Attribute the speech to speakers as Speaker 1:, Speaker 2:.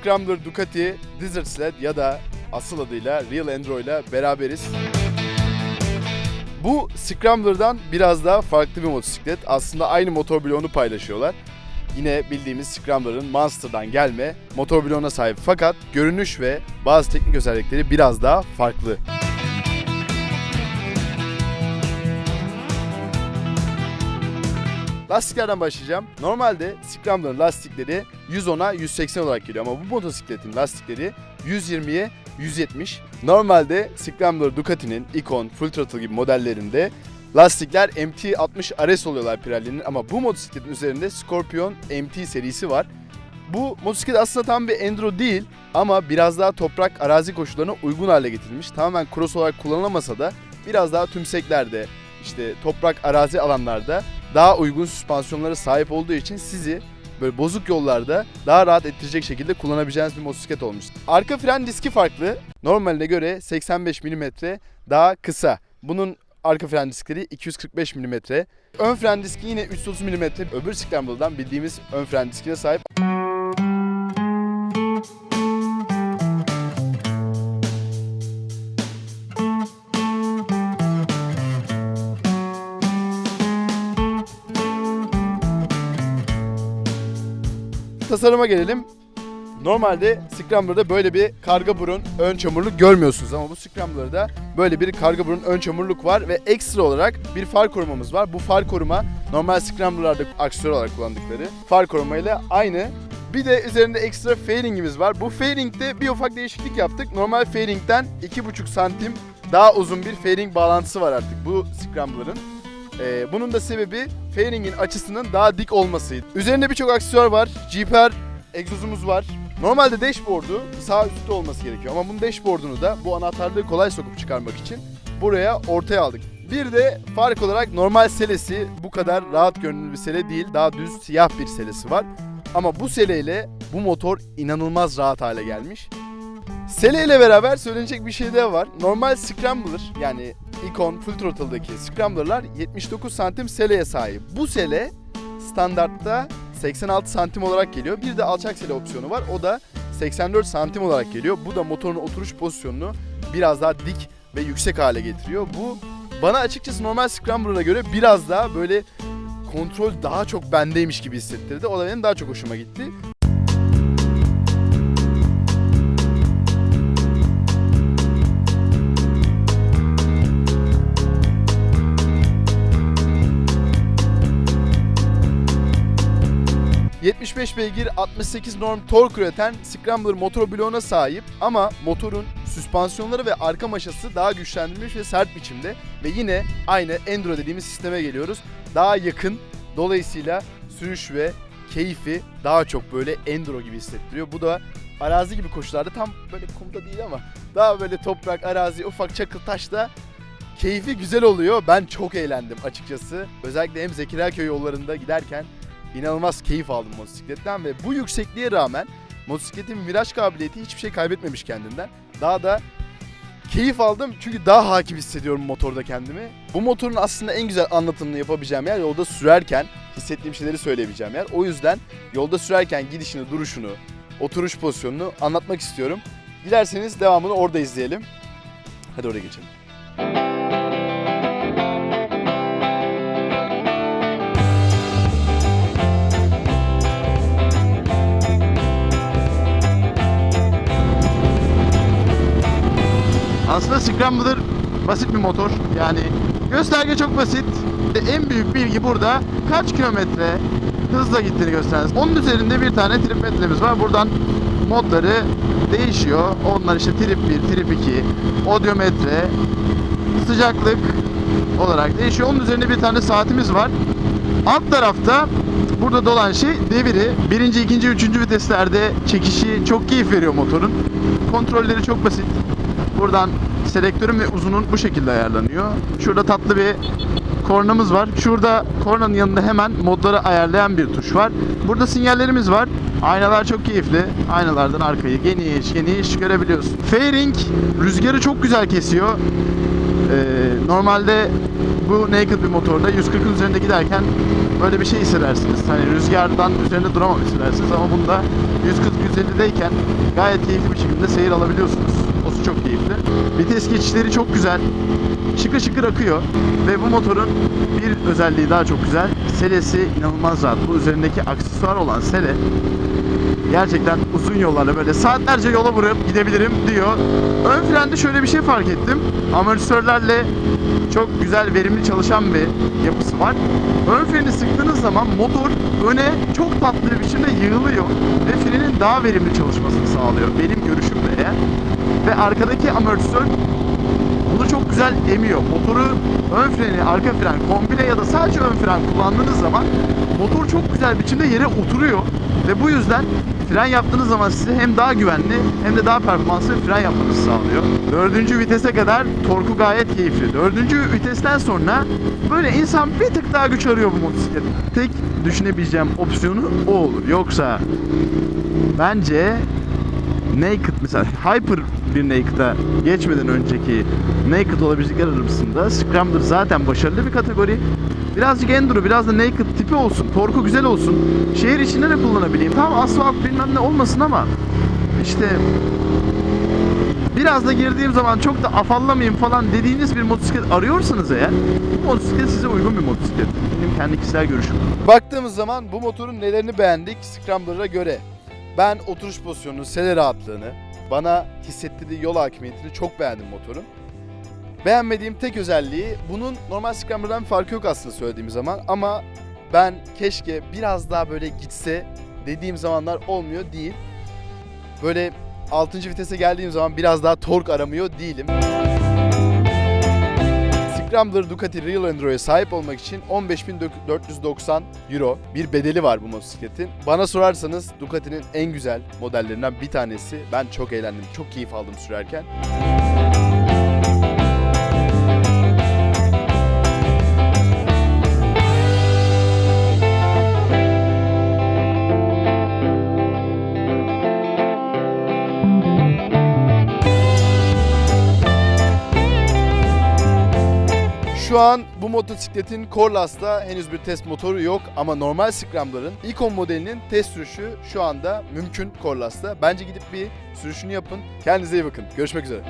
Speaker 1: Scrambler Ducati Desert Sled ya da asıl adıyla Real Enduro ile beraberiz. Bu Scrambler'dan biraz daha farklı bir motosiklet. Aslında aynı motor bloğunu paylaşıyorlar. Yine bildiğimiz Scrambler'ın Monster'dan gelme motor bloğuna sahip fakat görünüş ve bazı teknik özellikleri biraz daha farklı. Lastiklerden başlayacağım. Normalde Scrambler'ın lastikleri 110'a 180 olarak geliyor ama bu motosikletin lastikleri 120'ye 170. Normalde Scrambler Ducati'nin Icon, Full Throttle gibi modellerinde lastikler MT60 RS oluyorlar Pirelli'nin ama bu motosikletin üzerinde Scorpion MT serisi var. Bu motosiklet aslında tam bir enduro değil ama biraz daha toprak arazi koşullarına uygun hale getirilmiş. Tamamen cross olarak kullanılamasa da biraz daha tümseklerde, işte toprak arazi alanlarda daha uygun süspansiyonlara sahip olduğu için sizi böyle bozuk yollarda daha rahat ettirecek şekilde kullanabileceğiniz bir motosiklet olmuş. Arka fren diski farklı. Normaline göre 85 mm daha kısa. Bunun arka fren diskleri 245 mm. Ön fren diski yine 330 mm. Öbür Scrambler'dan bildiğimiz ön fren diskine sahip. Tasarıma gelelim. Normalde Scrambler'da böyle bir karga burun ön çamurluk görmüyorsunuz ama bu Scrambler'da böyle bir karga burun ön çamurluk var ve ekstra olarak bir far korumamız var. Bu far koruma normal Scrambler'larda aksiyonel olarak kullandıkları far korumayla aynı. Bir de üzerinde ekstra fairingimiz var. Bu fairingde bir ufak değişiklik yaptık. Normal fairingden 2,5 santim daha uzun bir fairing bağlantısı var artık bu Scrambler'ın. Ee, bunun da sebebi fairingin açısının daha dik olmasıydı. Üzerinde birçok aksesuar var. GPR egzozumuz var. Normalde dashboard'u sağ üstte olması gerekiyor ama bunun dashboard'unu da bu anahtarlığı kolay sokup çıkarmak için buraya ortaya aldık. Bir de fark olarak normal selesi bu kadar rahat görünümlü bir sele değil. Daha düz siyah bir selesi var. Ama bu seleyle bu motor inanılmaz rahat hale gelmiş. Sele ile beraber söylenecek bir şey daha var. Normal Scrambler yani Icon Full Throttle'daki Scrambler'lar 79 santim seleye sahip. Bu sele standartta 86 santim olarak geliyor. Bir de alçak sele opsiyonu var. O da 84 santim olarak geliyor. Bu da motorun oturuş pozisyonunu biraz daha dik ve yüksek hale getiriyor. Bu bana açıkçası normal Scrambler'a göre biraz daha böyle kontrol daha çok bendeymiş gibi hissettirdi. O da benim daha çok hoşuma gitti. ...75 beygir 68 norm tork üreten Scrambler motor bloğuna sahip ama motorun süspansiyonları ve arka maşası daha güçlendirilmiş ve sert biçimde ve yine aynı Enduro dediğimiz sisteme geliyoruz. Daha yakın dolayısıyla sürüş ve keyfi daha çok böyle Enduro gibi hissettiriyor. Bu da arazi gibi koşularda tam böyle kumda değil ama daha böyle toprak, arazi, ufak çakıl taşta keyfi güzel oluyor. Ben çok eğlendim açıkçası. Özellikle hem Zekeriyaköy yollarında giderken inanılmaz keyif aldım motosikletten ve bu yüksekliğe rağmen motosikletin viraj kabiliyeti hiçbir şey kaybetmemiş kendinden. Daha da keyif aldım çünkü daha hakim hissediyorum motorda kendimi. Bu motorun aslında en güzel anlatımını yapabileceğim yer yolda sürerken hissettiğim şeyleri söyleyebileceğim yer. O yüzden yolda sürerken gidişini, duruşunu, oturuş pozisyonunu anlatmak istiyorum. Dilerseniz devamını orada izleyelim. Hadi oraya geçelim. Aslında Scrambler basit bir motor. Yani gösterge çok basit. En büyük bilgi burada kaç kilometre hızla gittiğini gösteririz. Onun üzerinde bir tane trip metremiz var. Buradan modları değişiyor. Onlar işte trip 1, trip 2, odyometre, sıcaklık olarak değişiyor. Onun üzerinde bir tane saatimiz var. Alt tarafta burada dolan şey deviri. Birinci, ikinci, üçüncü viteslerde çekişi çok keyif veriyor motorun. Kontrolleri çok basit. Buradan selektörün ve uzunun bu şekilde ayarlanıyor. Şurada tatlı bir kornamız var. Şurada kornanın yanında hemen modları ayarlayan bir tuş var. Burada sinyallerimiz var. Aynalar çok keyifli. Aynalardan arkayı geniş geniş görebiliyorsun. Fairing rüzgarı çok güzel kesiyor. Ee, normalde bu naked bir motorda 140'ın üzerinde giderken böyle bir şey hissedersiniz. Hani rüzgardan üzerinde duramamak hissedersiniz ama bunda 140-150'deyken gayet keyifli bir şekilde seyir alabiliyorsunuz. O çok keyifli. Vites geçişleri çok güzel. Şıkır şıkır akıyor. Ve bu motorun bir özelliği daha çok güzel. Selesi inanılmaz rahat. Bu üzerindeki aksesuar olan sele gerçekten uzun yollarla böyle saatlerce yola vurup gidebilirim diyor. Ön frende şöyle bir şey fark ettim. Amortisörlerle çok güzel verimli çalışan bir yapısı var. Ön freni sıktığınız zaman motor öne çok tatlı bir biçimde yığılıyor ve frenin daha verimli çalışmasını sağlıyor. Benim görüşümde arkadaki amortisör bunu çok güzel emiyor. Motoru ön freni, arka fren, kombine ya da sadece ön fren kullandığınız zaman motor çok güzel biçimde yere oturuyor. Ve bu yüzden fren yaptığınız zaman size hem daha güvenli hem de daha performanslı fren yapmanızı sağlıyor. Dördüncü vitese kadar torku gayet keyifli. Dördüncü vitesten sonra böyle insan bir tık daha güç arıyor bu motosiklet. Tek düşünebileceğim opsiyonu o olur. Yoksa bence Naked mesela Hyper bir Naked'a geçmeden önceki Naked olabilecekler arasında Scrambler zaten başarılı bir kategori. Birazcık Enduro, biraz da Naked tipi olsun, torku güzel olsun. Şehir içinde de kullanabileyim. Tamam asfalt bilmem ne olmasın ama işte biraz da girdiğim zaman çok da afallamayayım falan dediğiniz bir motosiklet arıyorsanız eğer bu motosiklet size uygun bir motosiklet. Benim kendi kişisel görüşüm. Baktığımız zaman bu motorun nelerini beğendik Scrambler'a göre. Ben oturuş pozisyonunu, sele rahatlığını, bana hissettirdiği yol hakimiyetini çok beğendim motorun. Beğenmediğim tek özelliği bunun normal Scrambler'dan bir farkı yok aslında söylediğim zaman ama ben keşke biraz daha böyle gitse dediğim zamanlar olmuyor değil. Böyle 6. vitese geldiğim zaman biraz daha tork aramıyor değilim. Scrambler Ducati Real Enduro'ya sahip olmak için 15.490 euro bir bedeli var bu motosikletin. Bana sorarsanız Ducati'nin en güzel modellerinden bir tanesi. Ben çok eğlendim, çok keyif aldım sürerken. Şu an bu motosikletin Corlas'ta henüz bir test motoru yok ama normal Scrambler'ın Icon modelinin test sürüşü şu anda mümkün Corlas'ta. Bence gidip bir sürüşünü yapın. Kendinize iyi bakın. Görüşmek üzere.